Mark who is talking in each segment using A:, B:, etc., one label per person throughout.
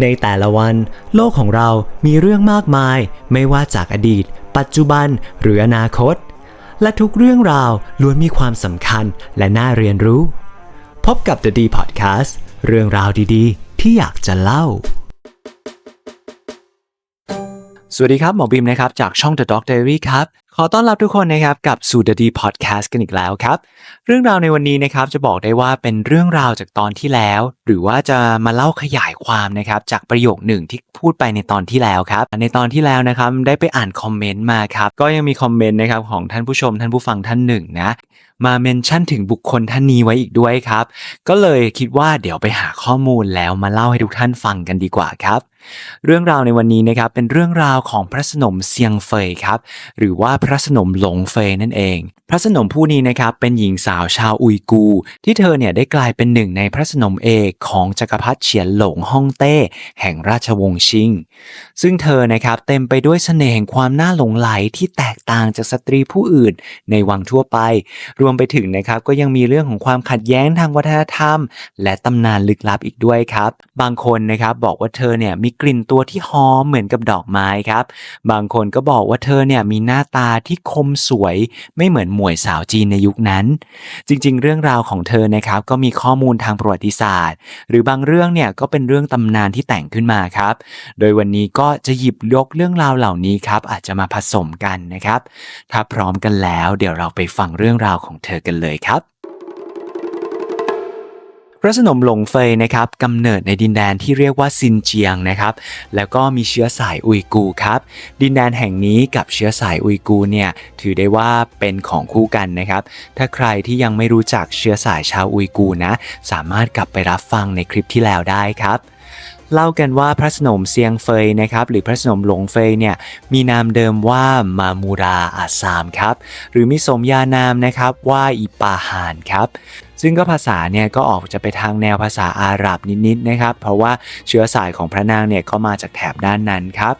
A: ในแต่ละวัน โลกของเรามีเรื่องมากมาย ไม่ว่าจากอดีต ปัจจุบันหรืออนาคต และทุกเรื่องราวล้วนมีความสำคัญและน่าเรียนรู้ พบกับ The D Podcast เรื่องราวดีๆ ที่อยากจะเล่า สวัสดีครับ หมอบิมนะครับ จากช่อง The Doc Diary ครับ ขอต้อนรับทุกคนนะครับกับสู่ The D Podcast กันอีกแล้วครับ เรื่องราวในวันนี้นะครับจะบอกได้ว่าเป็นเรื่องราวจากตอนที่แล้ว หรือว่าจะมาเล่าขยายความนะครับจากประโยคหนึ่งที่พูดไปในตอนที่แล้วครับ ในตอนที่แล้วนะครับได้ไปอ่านคอมเมนต์มาครับก็ยังมีคอมเมนต์นะครับของท่านผู้ชมท่านผู้ฟังท่านหนึ่งนะ มาเมนชั่นถึงบุคคลท่านนี้ไว้อีกด้วยครับ ก็เลยคิดว่าเดี๋ยวไปหาข้อมูลแล้วมาเล่าให้ทุกท่านฟังกันดีกว่าครับเรื่องราวในวันนี้นะครับเป็นเรื่องราวของพระสนมเซียงเฟยครับหรือว่าพระสนมหลงเฟยนั่นเอง พระสนมผู้นี้นะครับเป็นหญิงสาวชาวอุยกู ที่เธอเนี่ยได้กลายเป็นหนึ่งในพระสนมเอกของจักรพรรดิเฉียนหลงฮ่องเต้ แห่งราชวงศ์ชิง ซึ่งเธอนะครับเต็มไปด้วยเสน่ห์แห่งความน่าหลงไหลที่แตกต่างจากสตรีผู้อื่นในวังทั่วไปรวมไปถึงนะครับก็ยังมีเรื่องของความขัดแย้งทางวัฒนธรรม และตำนานลึกลับอีกด้วยครับ บางคนนะครับบอกว่าเธอเนี่ยมีกลิ่นตัวที่หอมเหมือนกับดอกไม้ครับ บางคนก็บอกว่าเธอเนี่ยมีหน้าตาที่คมสวย ไม่เหมือนหมวยสาวจีนในยุคนั้น จริงๆ เรื่องราวของเธอนะครับก็มีข้อมูลทางประวัติศาสตร์ หรือบางเรื่องเนี่ยก็เป็นเรื่องตำนานที่แต่งขึ้นมาครับ โดยวันนี้ก็จะหยิบยกเรื่องราวเหล่านี้ครับอาจจะมาผสมกันนะครับ ถ้าพร้อมกันแล้ว เดี๋ยวเราไปฟังเรื่องราวของเธอกันเลยครับพระสนมหลงเฟยนะครับกำเนิดในดินแดนที่เรียกว่าซินเจียงนะครับ แล้วก็มีเชื้อสายอุยกูครับ ดินแดนแห่งนี้กับเชื้อสายอุยกูเนี่ยถือได้ว่าเป็นของคู่กันนะครับ ถ้าใครที่ยังไม่รู้จักเชื้อสายชาวอุยกูนะ สามารถกลับไปรับฟังในคลิปที่แล้วได้ครับ เล่ากันว่าพระสนมเซียงเฟยนะครับหรือพระสนมหลงเฟยเนี่ยมีนามเดิมว่ามามูราอาซามครับหรือมีสมญานามนะครับว่าอิปาฮานครับ ซึ่งก็ภาษาเนี่ยก็ออกจะไปทางแนวภาษาอาหรับนิดๆนะครับ เพราะว่าเชื้อสายของพระนางเนี่ยก็มาจากแถบด้านนั้นครับ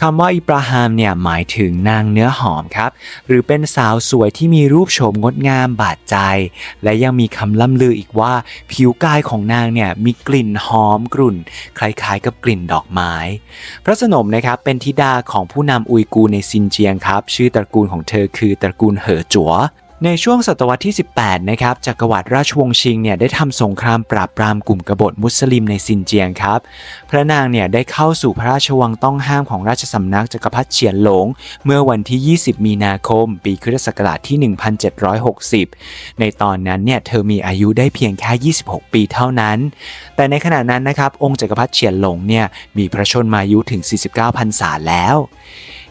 A: คำว่าอิบราฮามเนี่ยหมายถึงนางเนื้อหอมครับ หรือเป็นสาวสวยที่มีรูปโฉมงดงามบาดใจ และยังมีคำล่ำลืออีกว่าผิวกายของนางเนี่ยมีกลิ่นหอมกรุ่น คล้ายๆ กับกลิ่นดอกไม้ พระสนมนะครับเป็นธิดาของผู้นำอุยกูในซินเจียงครับ ชื่อตระกูลของเธอคือตระกูลเหอจัว ในช่วงศตวรรษที่ 18 นะครับจักรวรรดิราชวงศ์ชิงเนี่ยได้ทำสงครามปราบปรามกลุ่มกบฏมุสลิมในซินเจียงครับ พระนางเนี่ยได้เข้าสู่พระราชวังต้องห้ามของราชสำนักจักรพรรดิเฉียนหลง เมื่อวันที่ 20 มีนาคม ปีคริสตศักราชที่ 1760 ในตอนนั้นเนี่ยเธอมีอายุได้เพียงแค่ 26 ปีเท่านั้น แต่ในขณะนั้นนะครับองค์จักรพรรดิเฉียนหลงเนี่ยมีพระชนมายุถึง 49พรรษาแล้ว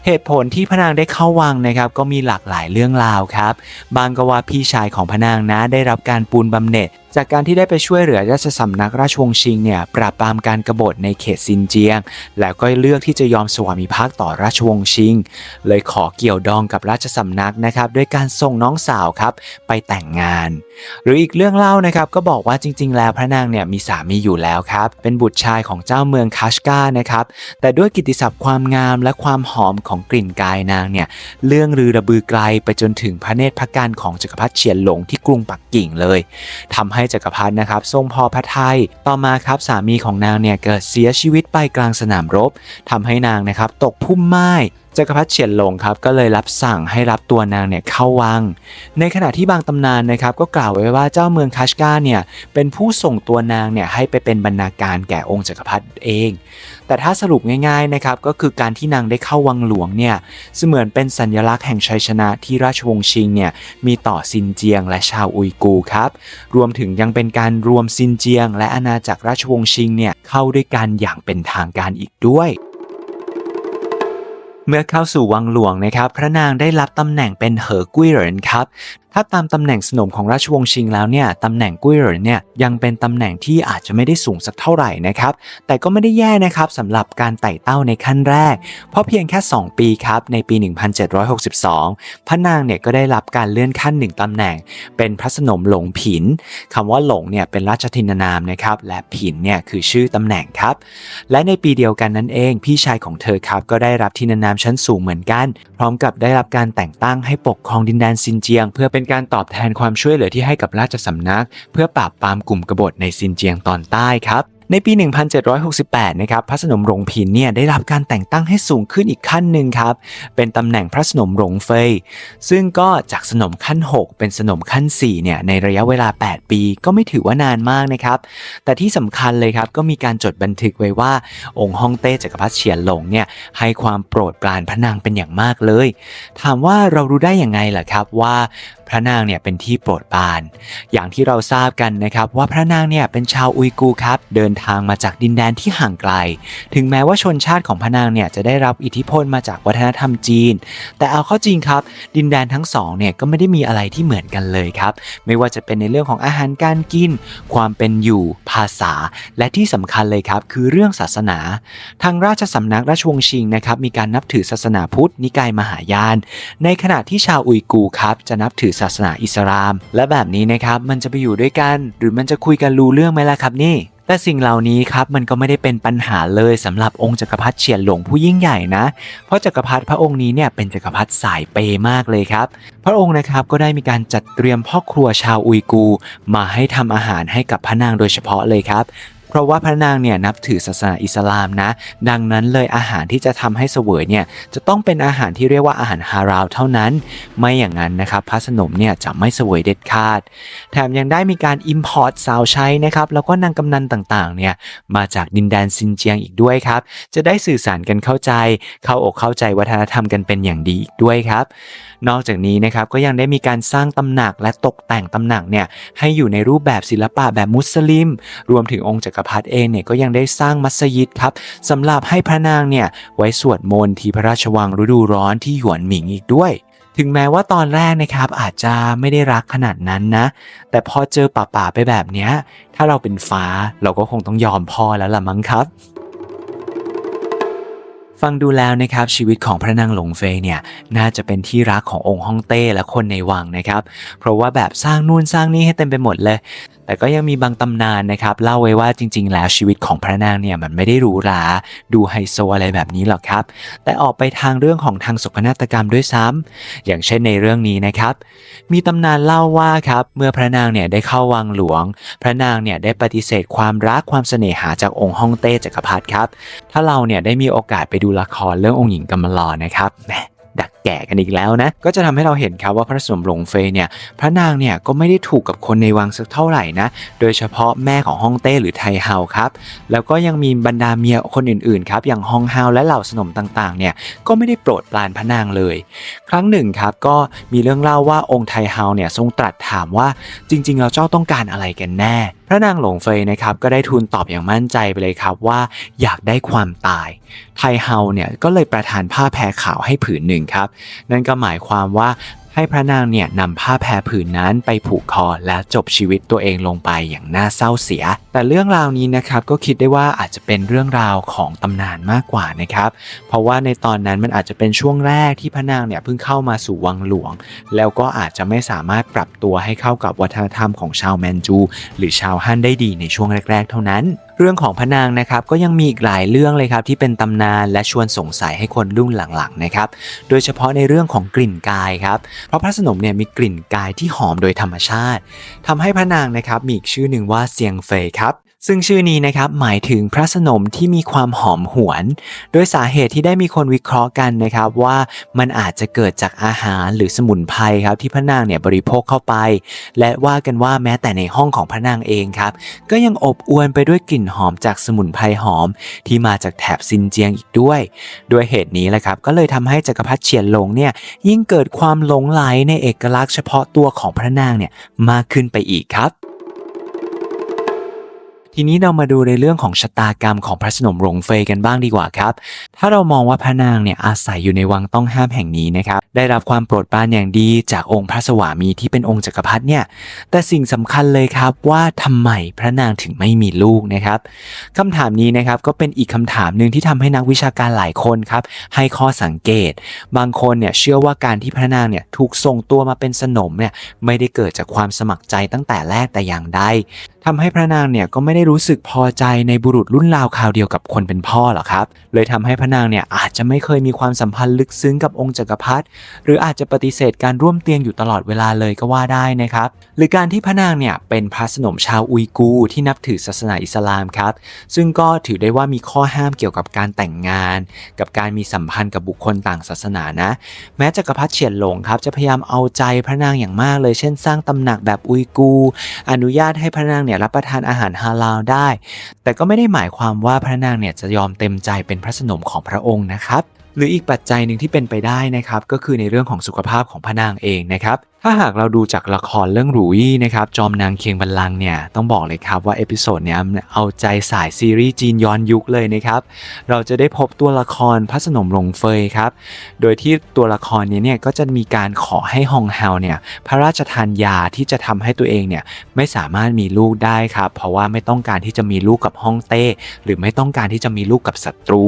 A: เหตุผลที่พนางได้เข้าวังนะครับก็มีหลากหลายเรื่องราวครับ บางก็ว่าพี่ชายของพนางนะได้รับการปูนบำเหน็จ จากการที่ได้ไปช่วยเหลือราชสำนักราชวงศ์ชิงเนี่ยปราบปรามการกบฏในเขตซินเจียง แล้วก็เลือกที่จะยอมสวามิภักดิ์ต่อราชวงศ์ชิง เลยขอเกี่ยวดองกับราชสำนักนะครับด้วยการส่งน้องสาวครับไปแต่งงาน หรืออีกเรื่องเล่านะครับก็บอกว่าจริง ๆ แล้วพระนางเนี่ยมีสามีอยู่แล้วครับเป็นบุตรชายของเจ้าเมืองคัชกานะครับแต่ด้วยกิตติศัพท์ความงามและความหอมของกลิ่นกายนางเนี่ยเรื่องลือระบือไกลไปจนถึงพระเนตรพระกันของจักรพรรดิเฉียนหลงที่กรุงปักกิ่งเลยทำให้จักรพรรดินะครับทรงพอพระทัยต่อมาครับสามีของนางเนี่ยเกิดเสียชีวิตไปกลางสนามรบทำให้นางนะครับตกพุ่มไม้จักรพรรดิเฉียนหลงครับก็เลยรับสั่งให้รับตัวนางเนี่ยเข้าวัง ในขณะที่บางตำนานนะครับก็กล่าวไว้ว่าเจ้าเมืองคัชกาเนี่ยเป็นผู้ส่งตัวนางเนี่ยให้ไปเป็นบรรณาการแก่องค์จักรพรรดิเอง แต่ถ้าสรุปง่ายๆนะครับก็คือการที่นางได้เข้าวังหลวงเนี่ยเสมือนเป็นสัญลักษณ์แห่งชัยชนะที่ราชวงศ์ชิงเนี่ยมีต่อซินเจียงและชาวอุยกูครับรวมถึงยังเป็นการรวมซินเจียง และอาณาจักรราชวงศ์ชิงเนี่ยเข้าด้วยกันอย่างเป็นทางการอีกด้วยเมื่อเข้าสู่วังหลวงนะครับ พระนางได้รับตำแหน่งเป็นเหอกุ้ยเหรินครับ ถ้าตามตำแหน่งสนมของราชวงศ์ชิงแล้วเนี่ยตำแหน่งกุ้ยเหรินเนี่ยยังเป็นตำแหน่งที่อาจจะไม่ได้สูงสักเท่าไหร่นะครับ แต่ก็ไม่ได้แย่นะครับสำหรับการไต่เต้าในขั้นแรก เพราะเพียงแค่ 2 ปีครับ ในปี 1762 พระนางเนี่ยก็ได้รับการเลื่อนขั้นหนึ่งตำแหน่ง เป็นพระสนมหลงผินคำว่าหลงเนี่ยเป็นราชทินนามนะครับและผินเนี่ยคือชื่อตำแหน่งครับ และในปีเดียวกันนั่นเอง พี่ชายของเธอครับก็ได้รับทินนามชั้นสูงเหมือนกัน พร้อมกับได้รับการแต่งตั้งให้ปกครองดินแดนซินเจียง เพื่อเป็นการตอบแทนความช่วยเหลือที่ให้กับราชสำนัก เพื่อปราบปรามกลุ่มกบฏในซินเจียงตอนใต้ครับในปี 1768 นะครับ พระสนมหลงผินเนี่ยได้รับการแต่งตั้งให้สูงขึ้นอีกขั้นหนึ่งครับ เป็นตำแหน่งพระสนมหลงเฟย ซึ่งก็จากสนมขั้น 6 เป็นสนมขั้น 4 เนี่ย ในระยะเวลา 8 ปี ก็ไม่ถือว่านานมากนะครับ แต่ที่สำคัญเลยครับ ก็มีการจดบันทึกไว้ว่า องค์ฮ่องเต้จักรพรรดิเฉียนหลงเนี่ย ให้ความโปรดปรานพระนางเป็นอย่างมากเลย ถามว่าเรารู้ได้อย่างไงล่ะครับว่าพระนางเนี่ยเป็นที่โปรดปราน อย่างที่เราทราบกันนะครับว่าพระนางเนี่ยเป็นชาวอุยกูร์ครับ เดินทางมาจากดินแดนที่ห่างไกล ถึงแม้ว่าชนชาติของพระนางเนี่ยจะได้รับอิทธิพลมาจากวัฒนธรรมจีน แต่เอาเข้าจริงครับ ดินแดนทั้งสองเนี่ยก็ไม่ได้มีอะไรที่เหมือนกันเลยครับ ไม่ว่าจะเป็นในเรื่องของอาหารการกิน ความเป็นอยู่ ภาษา และที่สำคัญเลยครับ คือเรื่องศาสนา ทางราชสำนักราชวงศ์ชิงนะครับมีการนับถือศาสนาพุทธนิกายมหายาน ในขณะที่ชาวอุยกูร์ครับจะนับถือศาสนาอิสลาม และแบบนี้นะครับมันจะไปอยู่ด้วยกัน หรือมันจะคุยกันรู้เรื่องไหมล่ะครับนี่แต่สิ่งเหล่านี้ครับมันก็ไม่ได้เป็นปัญหาเลยสำหรับองค์จักรพรรดิเฉียนหลงผู้ยิ่งใหญ่นะ เพราะจักรพรรดิพระองค์นี้เนี่ยเป็นจักรพรรดิสายเปย์มากเลยครับ พระองค์นะครับก็ได้มีการจัดเตรียมพ่อครัวชาวอุยกู มาให้ทำอาหารให้กับพระนางโดยเฉพาะเลยครับ เพราะว่าพระนางเนี่ยนับถือศาสนาอิสลามนะ ดังนั้นเลยอาหารที่จะทำให้เสวยเนี่ยจะต้องเป็นอาหารที่เรียกว่าอาหารฮาราวเท่านั้น ไม่อย่างนั้นนะครับพระสนมเนี่ยจะไม่เสวยเด็ดขาด แถมยังได้มีการ Import สาวใช้นะครับแล้วก็นางกำนันต่างๆเนี่ยมาจากดินแดนซินเจียงอีกด้วยครับ จะได้สื่อสารกันเข้าใจ เข้าอกเข้าใจวัฒนธรรมกันเป็นอย่างดีอีกด้วยครับ นอกจากนี้นะครับก็ยังได้มีการสร้างตำหนักและตกแต่งตำหนักเนี่ยให้อยู่ในรูปแบบศิลปะแบบมุสลิม รวมถึงองค์จักรพรรดิเองเนี่ยก็ยังได้สร้างมัสยิดครับสำหรับให้พระนางเนี่ยไว้สวดมนต์ที่พระราชวังฤดูร้อนที่หยวนหมิงอีกด้วยถึงแม้ว่าตอนแรกนะครับอาจจะไม่ได้รักขนาดนั้นนะ แต่พอเจอป่าๆไปแบบเนี้ย ถ้าเราเป็นฟ้าเราก็คงต้องยอมพ่อแล้วล่ะมั้งครับ ฟังดูแล้วนะครับชีวิตของพระนางหลงเฟยเนี่ยน่าจะเป็นที่รักขององค์ฮ่องเต้และคนในวังนะครับ เพราะว่าแบบสร้างนู่นสร้างนี่ให้เต็มไปหมดเลย แต่ก็ยังมีบางตำนานนะครับเล่าไว้ว่าจริง ๆ แล้วชีวิตของพระนางเนี่ยมันไม่ได้หรูหราดูไฮโซอะไรแบบนี้หรอกครับ แต่ออกไปทางเรื่องของทางโศกนาฏกรรมด้วยซ้ำอย่างเช่นในเรื่องนี้นะครับ มีตำนานเล่าว่าครับเมื่อพระนางเนี่ยได้เข้าวังหลวง พระนางเนี่ยได้ปฏิเสธความรักความเสน่หาจากองค์ฮ่องเต้จักรพรรดิครับ ถ้าเราเนี่ยได้มีโอกาสไปดูละครเรื่ององค์หญิงกำมลอนะครับ แก่กันอีกแล้วนะ ก็จะทำให้เราเห็นครับว่าพระสมหลงเฟยเนี่ยพระนางเนี่ยก็ไม่ได้ถูกกับคนในวังสักเท่าไหร่นะ โดยเฉพาะแม่ของฮ่องเต้หรือไทเฮาครับ แล้วก็ยังมีบรรดาเมียคนอื่นๆครับอย่างฮองเฮาและเหล่าสนมต่างๆเนี่ยก็ไม่ได้โปรดปรานพระนางเลย ครั้งหนึ่งครับก็มีเรื่องเล่าว่าองค์ไทเฮาเนี่ยทรงตรัสถามว่าจริงๆแล้วเจ้าต้องการอะไรกันแน่พระนางหลงเฟยนะครับก็ได้ทูลตอบอย่างมั่นใจไปเลยครับว่าอยากได้ความตาย ไทเฮาเนี่ยก็เลยประทานผ้าแพรขาวให้ผืนหนึ่งครับ นั่นก็หมายความว่า ให้พระนางเนี่ยนำผ้าแพรผืนนั้นไปผูกคอและจบชีวิตตัวเองลงไปอย่างน่าเศร้าเสีย แต่เรื่องราวนี้นะครับก็คิดได้ว่าอาจจะเป็นเรื่องราวของตำนานมากกว่านะครับ เพราะว่าในตอนนั้นมันอาจจะเป็นช่วงแรกที่พระนางเนี่ยเพิ่งเข้ามาสู่วังหลวง แล้วก็อาจจะไม่สามารถปรับตัวให้เข้ากับวัฒนธรรมของชาวแมนจู หรือชาวฮั่นได้ดีในช่วงแรก ๆ เท่านั้นเรื่องของพระนางนะครับก็ยังมีอีกหลายเรื่องเลยครับที่เป็นตำนานและชวนสงสัยให้คนรุ่นหลังๆนะครับ โดยเฉพาะในเรื่องของกลิ่นกายครับ เพราะพระสนมเนี่ยมีกลิ่นกายที่หอมโดยธรรมชาติทำให้พระนางนะครับมีอีกชื่อหนึ่งว่าเซียงเฟยครับ ซึ่งชื่อนี้นะครับหมายถึงพระสนมที่มีความหอมหวน โดยสาเหตุที่ได้มีคนวิเคราะห์กันนะครับว่ามันอาจจะเกิดจากอาหารหรือสมุนไพรครับที่พระนางเนี่ยบริโภคเข้าไป และว่ากันว่าแม้แต่ในห้องของพระนางเองครับก็ยังอบอวลไปด้วยกลิ่นหอมจากสมุนไพรหอม ที่มาจากแถบซินเจียงอีกด้วย ด้วยเหตุนี้แหละครับก็เลยทำให้จักรพรรดิเฉียนหลงเนี่ยยิ่งเกิดความหลงไหลในเอกลักษณ์เฉพาะตัวของพระนางเนี่ยมากขึ้นไปอีกครับ ทีนี้เรามาดูในเรื่องของชะตากรรมของพระสนมหลงเฟยกันบ้างดีกว่าครับ ถ้าเรามองว่าพระนางเนี่ยอาศัยอยู่ในวังต้องห้ามแห่งนี้นะครับ ได้รับความโปรดปรานอย่างดีจากองค์พระสวามีที่เป็นองค์จักรพรรดิเนี่ย แต่สิ่งสำคัญเลยครับว่าทำไมพระนางถึงไม่มีลูกนะครับคำถามนี้นะครับก็เป็นอีกคำถามหนึ่งที่ทำให้นักวิชาการหลายคนครับให้ข้อสังเกต บางคนเนี่ยเชื่อว่าการที่พระนางเนี่ยถูกส่งตัวมาเป็นสนมเนี่ยไม่ได้เกิดจากความสมัครใจตั้งแต่แรกแต่อย่างใดทำให้พระนางเนี่ยก็ไม่ได้รู้สึกพอใจในบุรุษรุ่นราวคราวเดียวกับคนเป็นพ่อหรอครับ เลยทำให้พระนางเนี่ยอาจจะไม่เคยมีความสัมพันธ์ลึกซึ้งกับองค์จักรพรรดิหรืออาจจะปฏิเสธการร่วมเตียงอยู่ตลอดเวลาเลยก็ว่าได้นะครับ หรือการที่พระนางเนี่ยเป็นพระสนมชาวอุยกูที่นับถือศาสนาอิสลามครับ ซึ่งก็ถือได้ว่ามีข้อห้ามเกี่ยวกับการแต่งงาน กับการมีสัมพันธ์กับบุคคลต่างศาสนานะ แม้จักรพรรดิเฉียนหลงครับจะพยายามเอาใจพระนางอย่างมากเลย เช่น สร้างตำหนักแบบอุยกู อนุญาตให้พระนางเนี่ยรับประทานอาหารฮาลาลได้ แต่ก็ไม่ได้หมายความว่าพระนางเนี่ยจะยอมเต็มใจเป็นพระสนมของพระองค์นะครับหรืออีกปัจจัยหนึ่งที่เป็นไปได้นะครับก็คือในเรื่องของสุขภาพของพระนางเองนะครับ ถ้าหากเราดูจากละครเรื่องหรูยี่นะครับจอมนางเคียงบัลลังก์เนี่ยต้องบอกเลยครับว่าเอพิโซดเนี้ยเอาใจสายซีรีส์จีนย้อนยุคเลยนะครับเราจะได้พบตัวละครพระสนมหลงเฟยครับโดยที่ตัวละครนี้เนี่ยก็จะมีการขอให้ฮองเฮาเนี่ยพระราชทานยาที่จะทำให้ตัวเองเนี่ยไม่สามารถมีลูกได้ครับเพราะว่าไม่ต้องการที่จะมีลูกกับฮ่องเต้ หรือไม่ต้องการที่จะมีลูกกับศัตรู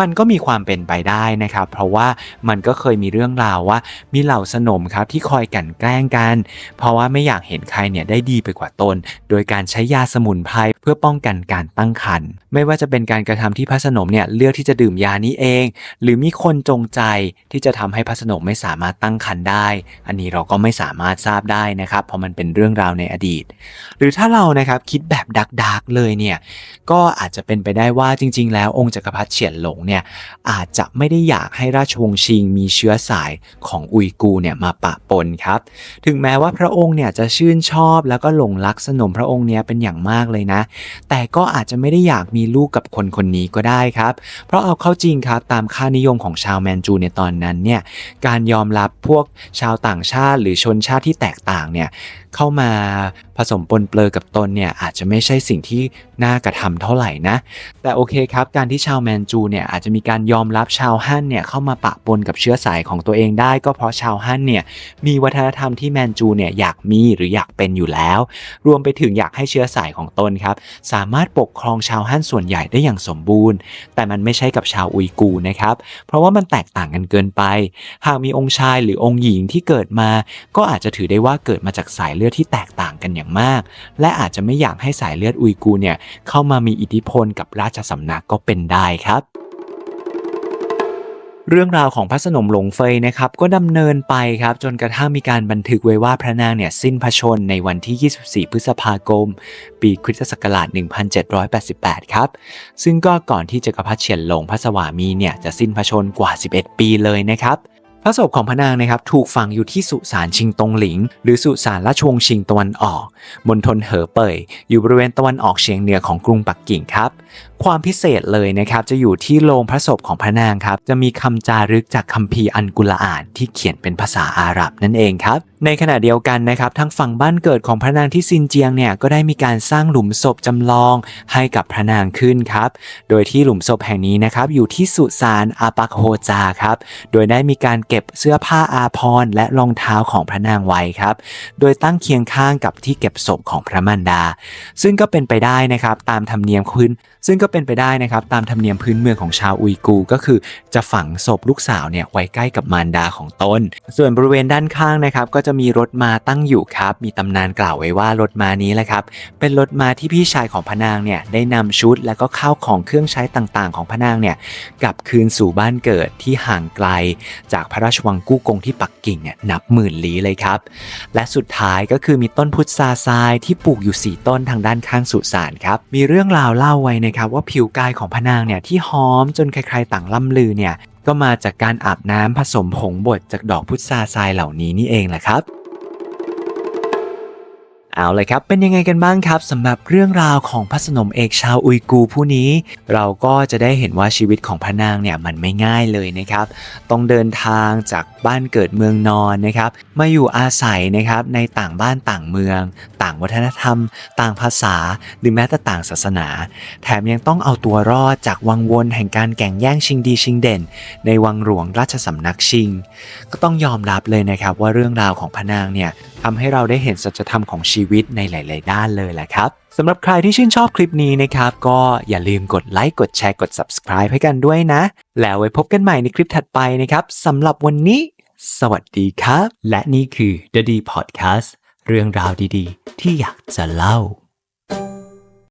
A: มันก็มีความเป็นไปได้นะครับ เพราะว่ามันก็เคยมีเรื่องราวว่ามีเหล่าสนมครับที่คอยกันลันแกล้งกัน เพราะว่าไม่อยากเห็นใครเนี่ยได้ดีไปกว่าตน โดยการใช้ยาสมุนไพรเพื่อป้องกันการตั้งครรภ์ไม่ว่าจะเป็นการกระทำที่พระสนมเนี่ยเลือกที่จะดื่มยานี้เอง หรือมีคนจงใจที่จะทำให้พระสนมไม่สามารถตั้งครรภ์ได้ อันนี้เราก็ไม่สามารถทราบได้นะครับ เพราะมันเป็นเรื่องราวในอดีต หรือถ้าเรานะครับคิดแบบดักๆเลยเนี่ยก็อาจจะเป็นไปได้ว่าจริง ๆ แล้วองค์จักรพรรดิเฉียนหลงเนี่ยอาจจะไม่ได้อยากให้ราชวงศ์ชิงมีเชื้อสายของอุยกูเนี่ยมาปะปนครับ ถึงแม้ว่าพระองค์เนี่ยจะชื่นชอบแล้วก็หลงรักสนมพระองค์เนี้ยเป็นอย่างมากเลยนะ แต่ก็อาจจะไม่ได้อยากมีลูกกับคนคนนี้ก็ได้ครับ เพราะเอาเข้าจริงครับตามค่านิยมของชาวแมนจูในตอนนั้นเนี่ยการยอมรับพวกชาวต่างชาติหรือชนชาติที่แตกต่างเนี่ย เข้ามาผสมปนเปลือกับตนเนี่ยอาจจะไม่ใช่สิ่งที่น่ากระทำเท่าไหร่นะ แต่โอเคครับ การที่ชาวแมนจูเนี่ยอาจจะมีการยอมรับชาวฮั่นเนี่ยเข้ามาปะปนกับเชื้อสายของตัวเองได้ ก็เพราะชาวฮั่นเนี่ยมีวัฒนธรรมที่แมนจูเนี่ยอยากมีหรืออยากเป็นอยู่แล้ว รวมไปถึงอยากให้เชื้อสายของตนครับสามารถปกครองชาวฮั่นส่วนใหญ่ได้อย่างสมบูรณ์ แต่มันไม่ใช่กับชาวอุยกูนะครับเพราะว่ามันแตกต่างกันเกินไป หากมีองค์ชายหรือองค์หญิงที่เกิดมา ก็อาจจะถือได้ว่าเกิดมาจากสายเลือดที่แตกต่างกันอย่างมาก และอาจจะไม่อยากให้สายเลือดอุยกูเนี่ยเข้ามามีอิทธิพลกับราชสำนักก็เป็นได้ครับเรื่องราวของพระสนมหลงเฟยนะครับก็ดำเนินไปครับจนกระทั่งมีการบันทึกไว้ว่าพระนางเนี่ยสิ้นพระชนในวันที่ 24 พฤษภาคม ปีคริสตศักราช 1788 ครับ ซึ่งก็ก่อนที่จักรพรรดิเฉียนหลงพระสวามีเนี่ยจะสิ้นพระชนกว่า 11 ปีเลยนะครับ ระศพของพระนางนะครับถูกฝังอยู่ที่สุสานชิงตงหลิง หรือสุสานราชวงศ์ชิงตะวันออกมณฑลเหอเป่ยอยู่บริเวณตะวันออกเฉียงเหนือของกรุงปักกิ่งครับ ความพิเศษเลยนะครับจะอยู่ที่โลงพระศพของพระนางครับจะมีคำจารึกจากคัมภีร์อันกุลอ่านที่เขียนเป็นภาษาอาหรับนั่นเองครับในขณะเดียวกันนะครับทางฝั่งบ้านเกิดของพระนางที่ซินเจียงเนี่ยก็ได้มีการสร้างหลุมศพจำลองให้กับพระนางขึ้นครับ โดยที่หลุมศพแห่งนี้นะครับอยู่ที่สุสานอาปักโฮจาครับ โดยได้มีการเก็บเสื้อผ้าอาภรและรองเท้าของพระนางไว้ครับ โดยตั้งเคียงข้างกับที่เก็บศพของพระมารดา ซึ่งก็เป็นไปได้นะครับตามธรรมเนียมพื้น ซึ่งก็เป็นไปได้นะครับตามธรรมเนียมพื้นเมืองของชาวอุยกู ก็คือจะฝังศพลูกสาวเนี่ยไว้ใกล้กับมารดาของตน ส่วนบริเวณด้านข้างนะครับก็จะมีรถมาตั้งอยู่ครับ มีตำนานกล่าวไว้ว่ารถมานี้แหละครับ เป็นรถมาที่พี่ชายของพนางเนี่ยได้นำชุดและก็ข้าวของเครื่องใช้ต่างๆ ของพนางเนี่ยกลับคืนสู่บ้านเกิดที่ห่างไกล จากพระราชวังกู้กงที่ปักกิ่งเนี่ยนับหมื่นลี้เลยครับ และสุดท้ายก็คือมีต้นพุทราทรายที่ปลูกอยู่ 4 ต้นทางด้านข้างสุสานครับ มีเรื่องราวเล่าไว้นะครับว่าผิวกายของพนางเนี่ยที่หอมจนใครๆต่างล่ำลือเนี่ย ก็มาจากการอาบน้ำผสมผงบดจากดอกพุทราทรายเหล่านี้นี่เองแหละครับ เอาเลยครับ เป็นยังไงกันบ้างครับสำหรับเรื่องราวของพระสนมเอกชาวอุยกูผู้นี้ เราก็จะได้เห็นว่าชีวิตของพระนางเนี่ยมันไม่ง่ายเลยนะครับ ต้องเดินทางจากบ้านเกิดเมืองนอนนะครับ มาอยู่อาศัยนะครับในต่างบ้านต่างเมือง ต่างวัฒนธรรม ต่างภาษา หรือแม้แต่ต่างศาสนา แถมยังต้องเอาตัวรอดจากวังวนแห่งการแข่งแย่งชิงดีชิงเด่น ในวังหลวงราชสำนักชิง ก็ต้องยอมรับเลยนะครับว่าเรื่องราวของพระนางเนี่ยทำให้เราได้เห็นสัจธรรมของชีวิตในหลาย ๆ ด้านเลยแหละครับสำหรับใครที่ชื่นชอบคลิปนี้นะครับ ก็อย่าลืมกดไลค์กดแชร์กด subscribe ให้กันด้วยนะ แล้วไว้พบกันใหม่ในคลิปถัดไปนะครับสำหรับวันนี้ สวัสดีครับ และนี่คือ The D Podcast เรื่องราวดี ๆ ที่อยากจะเล่า